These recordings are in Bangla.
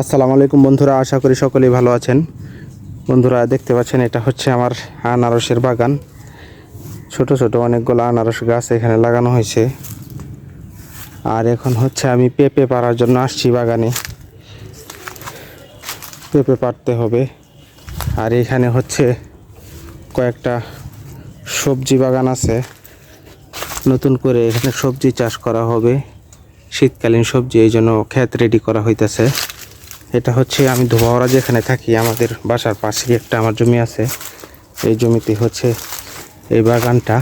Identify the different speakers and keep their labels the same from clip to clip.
Speaker 1: আসসালামু আলাইকুম বন্ধুরা, আশা করি সকলেই ভালো আছেন। বন্ধুরা, দেখতে পাচ্ছেন, এটা হচ্ছে আমার আনারসের বাগান। ছোট ছোট অনেকগুলো আনারস গাছ এখানে লাগানো হয়েছে। আর এখন হচ্ছে আমি পেঁপে পাড়ার জন্য আসছি বাগানে। পেঁপে পাড়তে হবে। আর এখানে হচ্ছে কয়েকটা সবজি বাগান আছে। নতুন করে এখানে সবজি চাষ করা হবে। শীতকালীন সবজি, এই জন্য ক্ষেত রেডি করা হইতেছে। এটা হচ্ছে আমি ধোবাওড়া যেখানে থাকি, আমাদের বাসার পাশেই একটা আমার জমি আছে। এই জমিতে হচ্ছে এই বাগানটা।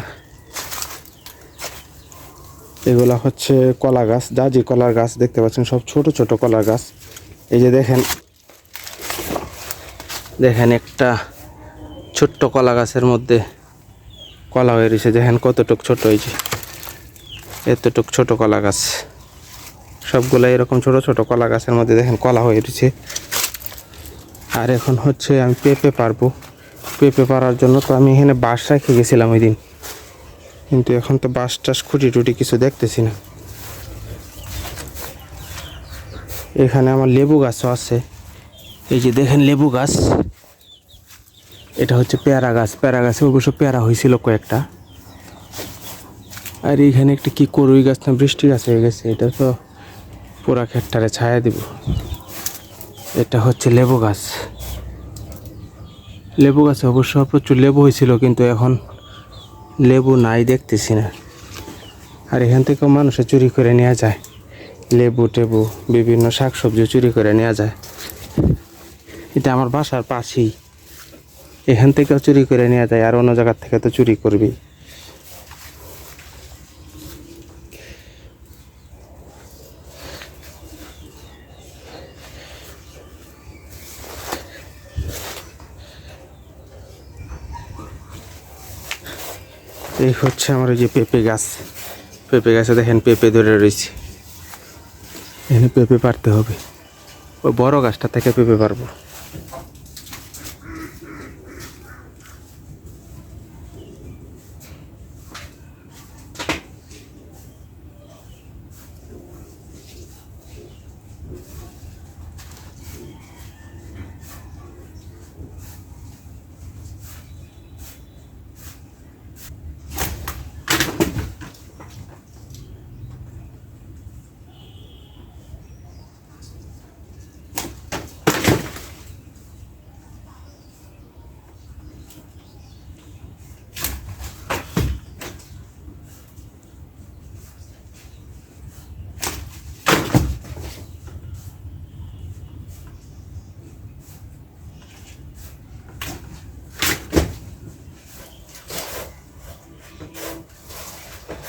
Speaker 1: এগুলা হচ্ছে কলা গাছ জাজি কলার গাছ দেখতে পাচ্ছেন, সব ছোট ছোট কলার গাছ। এই যে দেখেন দেখেন একটা ছোট্ট কলা গাছের মধ্যে কলা হয়ে রয়েছে। দেখেন কতটুক ছোট, এই যে এতটুক ছোট কলা গাছ। সবগুলো এরকম ছোট ছোট কলা গাছের মধ্যে দেখেন কলা হয়ে রয়েছে আর এখন হচ্ছে আমি পেঁপে পারব। পেঁপে পারার জন্য তো আমি এখানে বাঁশ রেখে গেছিলাম ওই দিন। কিন্তু এখন তো বাঁশ টাস খুঁটি টুটি কিছু দেখতেছি না। এখানে আমার লেবু গাছও আছে। এই যে দেখেন লেবু গাছ। এটা হচ্ছে পেয়ারা গাছ। পেয়ারা গাছে অবশ্য পেয়ারা হয়েছিল কয়েকটা। আর এইখানে একটা কি করুই গাছ না বৃষ্টি গাছ হয়ে গেছে, এটা তো পুরা ক্ষেতটারে ছায়া দিব। এটা হচ্ছে লেবু গাছ। লেবু গাছে অবশ্য প্রচুর লেবু হয়েছিল, কিন্তু এখন লেবু নাই দেখতেছি না। আর এখান থেকেও মানুষে চুরি করে নেওয়া যায়। লেবু টেবু, বিভিন্ন শাকসবজি চুরি করে নেওয়া যায়। এটা আমার বাসার পাশেই। এখান থেকেও চুরি করে নেওয়া যায়, আর অন্য জায়গার থেকে তো চুরি করবি এই হচ্ছে আমার ওই যে পেঁপে গাছ। পেঁপে গাছে দেখেন পেঁপে ধরে রয়েছে। এখানে পেঁপে পারতে হবে। ওই বড় গাছটা থেকে পেঁপে পারব।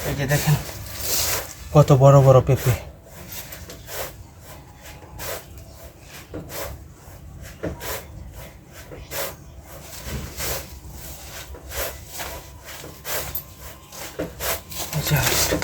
Speaker 1: এই যে দেখেন কত বড় বড় পেঁপে এই যে আরেকটা।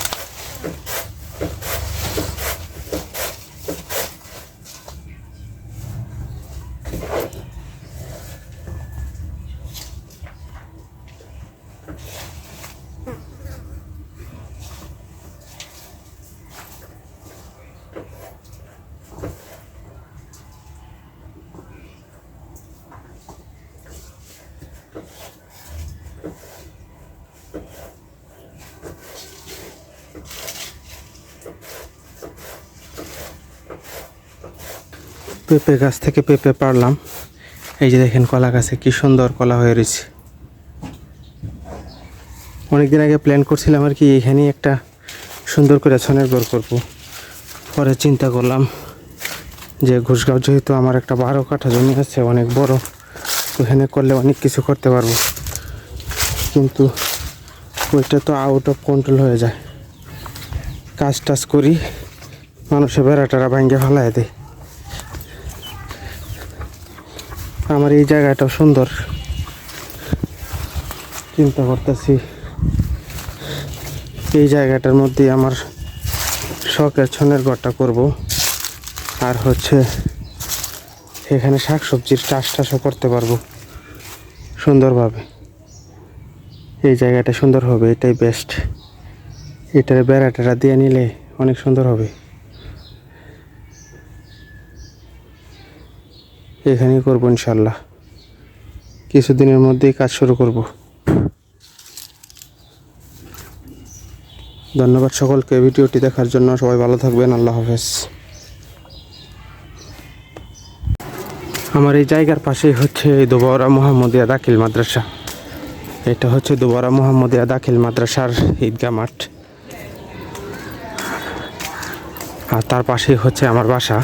Speaker 1: পেঁপে গাছ থেকে পেঁপে পারলাম। এই যে দেখেন কলা গাছে কি সুন্দর কলা হয়ে রয়েছে। অনেকদিন আগে প্ল্যান করছিলাম আর কি এখানেই একটা সুন্দর করে ছনের ঘর করব। পরে চিন্তা করলাম যে ঘুষগাঁও যেহেতু আমার একটা বারো কাঠা জমি আছে, অনেক বড়, ওখানে করলে অনেক কিছু করতে পারব। কিন্তু ওইটা তো আউট অফ কন্ট্রোল হয়ে যায়। কাজ টাজ করি মানুষের বেড়া টেরা ভাঙ্গে ফেলায় দেয়। আমার এই জায়গাটাও সুন্দর। চিন্তা করতেছি, এই জায়গাটার মধ্যে আমার শখের ছনের ঘরটা করব। আর হচ্ছে, এখানে শাকসবজির চাষ টাসও করতে পারব। সুন্দরভাবে। এই জায়গাটা সুন্দর হবে, এটাই বেস্ট এটার বেড়া টেরা দিয়ে নিলে অনেক সুন্দর হবে। এখানেই করব ইনশাল্লাহ। কিছুদিনের মধ্যেই কাজ শুরু করব। ধন্যবাদ সকলকে ভিডিওটি দেখার জন্য। সবাই ভালো থাকবেন, আল্লাহ হাফেজ। আমার এই জায়গার পাশেই হচ্ছে দুবারা মোহাম্মদিয়া দাখিল মাদ্রাসা। এটা হচ্ছে দুবারা মোহাম্মদিয়া দাখিল মাদ্রাসার ঈদগাহ মাঠ। আর তার পাশেই হচ্ছে আমার বাসা।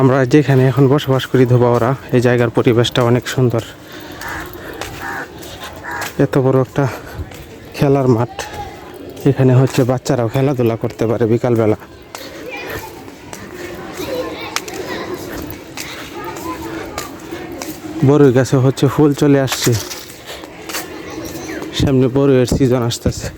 Speaker 1: আমরা যেখানে এখন বসবাস করি ধোবাওরা এই জায়গার পরিবেশটা অনেক সুন্দর। এত বড় একটা খেলার মাঠ। এখানে হচ্ছে বাচ্চারাও খেলাধুলা করতে পারে বিকালবেলা। বড়ই গাছে হচ্ছে ফুল চলে আসছে। সামনে বড়ইয়ের সিজন আসতেছে।